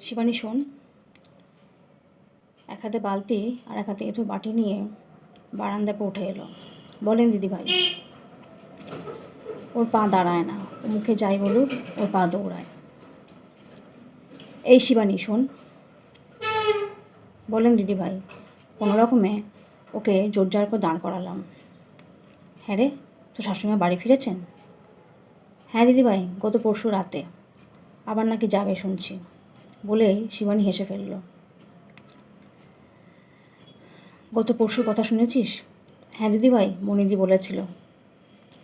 শিবানী, শোন। এক হাতে বালতি আর এক হাতে এঁটো বাটি নিয়ে বারান্দায় পে উঠে এলো। বলেন, দিদিভাই, ওর পা দাঁড়ায় না। ও মুখে যাই বলুক, ওর পা দৌড়ায়। এই শিবানী, শোন। বলেন, দিদিভাই, কোনো রকমে ওকে জোরজার করে দাঁড় করালাম। হ্যাঁ রে তো শাশুড়িমা বাড়ি ফিরেছেন? হ্যাঁ দিদিভাই, গত পরশু রাতে। আবার নাকি যাবে শুনছি। বলেই শিবানী হেসে ফেলল। গত পরশুর কথা শুনেছিস? হ্যাঁ দিদিভাই, মনিদি বলেছিল।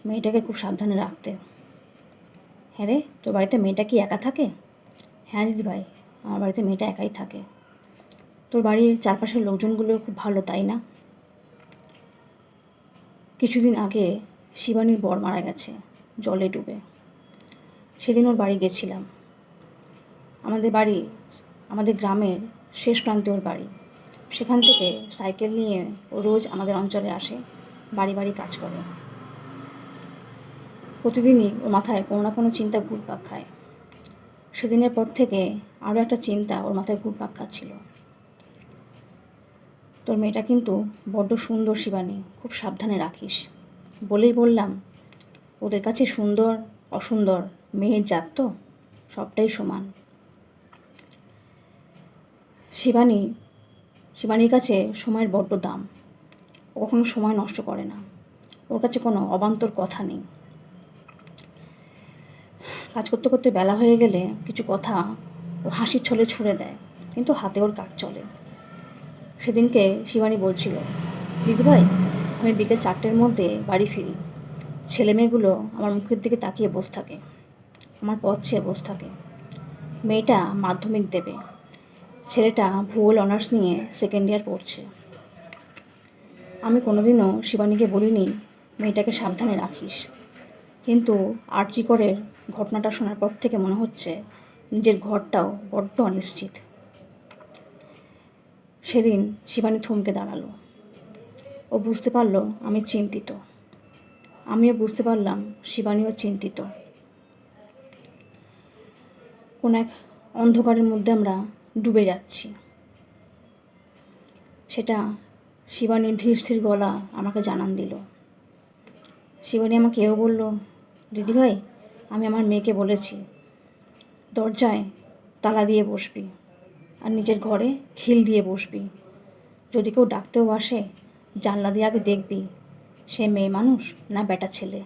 মেয়েটাকে খুব সাবধানে রাখতে। হ্যাঁ রে, তোর বাড়িতে মেয়েটা কি একা থাকে? হ্যাঁ দিদিভাই, আমার বাড়িতে মেয়েটা একাই থাকে। তোর বাড়ির চারপাশের লোকজনগুলো খুব ভালো, তাই না? কিছুদিন আগে শিবানীর বর মারা গেছে, জলে ডুবে। সেদিন ওর বাড়ি গেছিলাম। আমাদের বাড়ি, আমাদের গ্রামের শেষ প্রান্তে ওর বাড়ি। সেখান থেকে সাইকেল নিয়ে ও রোজ আমাদের অঞ্চলে আসে, বাড়ি বাড়ি কাজ করে। প্রতিদিনই ওর মাথায় কোনো না কোনো চিন্তা ঘুরপাক খায়। সেদিনের পর থেকে আরও একটা চিন্তা ওর মাথায় ঘুরপাক খাচ্ছিল। তোর মেয়েটা কিন্তু বড্ড সুন্দর শিবানী, খুব সাবধানে রাখিস। বলেই বললাম, ওদের কাছে সুন্দর, অসুন্দর মেয়ের জাত তো, সবটাই সমান। শিবানী, শিবানীর কাছে সময়ের বড্ড দাম। ও কখনো সময় নষ্ট করে না। ওর কাছে কোনো অবান্তর কথা নেই। কাজ করতে করতে বেলা হয়ে গেলে কিছু কথা ও হাসির ছলে ছুঁড়ে দেয়, কিন্তু হাতে ওর কাজ চলে। সেদিনকে শিবানী বলছিল দিদিভাই আমি বিকেল চারটের মধ্যে বাড়ি ফিরি। ছেলে মেয়েগুলো আমার মুখের দিকে তাকিয়ে বসে থাকে। আমার পথ চেয়ে বসে থাকে। মেয়েটা মাধ্যমিক দেবে। ছেলেটা ভূগোল, অনার্স নিয়ে সেকেন্ড ইয়ার পড়ছে। আমি কোনোদিনও শিবানীকে বলিনি, মেয়েটাকে সাবধানে রাখিস। কিন্তু আর্চিকরের ঘটনাটা শোনার পর থেকে মনে হচ্ছে নিজের ঘরটাও বড্ড অনিশ্চিত। সেদিন শিবানী থমকে দাঁড়াল। ও বুঝতে পারল আমি চিন্তিত। আমিও বুঝতে পারলাম শিবানীও চিন্তিত। কোন এক অন্ধকারের মধ্যে আমরা ডুবে যাচ্ছি। সেটা শিবানীর ধীর স্থির গলা আমাকে জানান দিল। শিবানী আমাকে এও বলল দিদিভাই আমি আমার মেয়েকে বলেছি, দরজায় তালা দিয়ে বসবি আর নিজের ঘরে খিল দিয়ে বসবি। যদি কেউ ডাকতেও আসে, জানলা দিয়ে আগে দেখবি, সে মেয়ে মানুষ না বেটা ছেলে।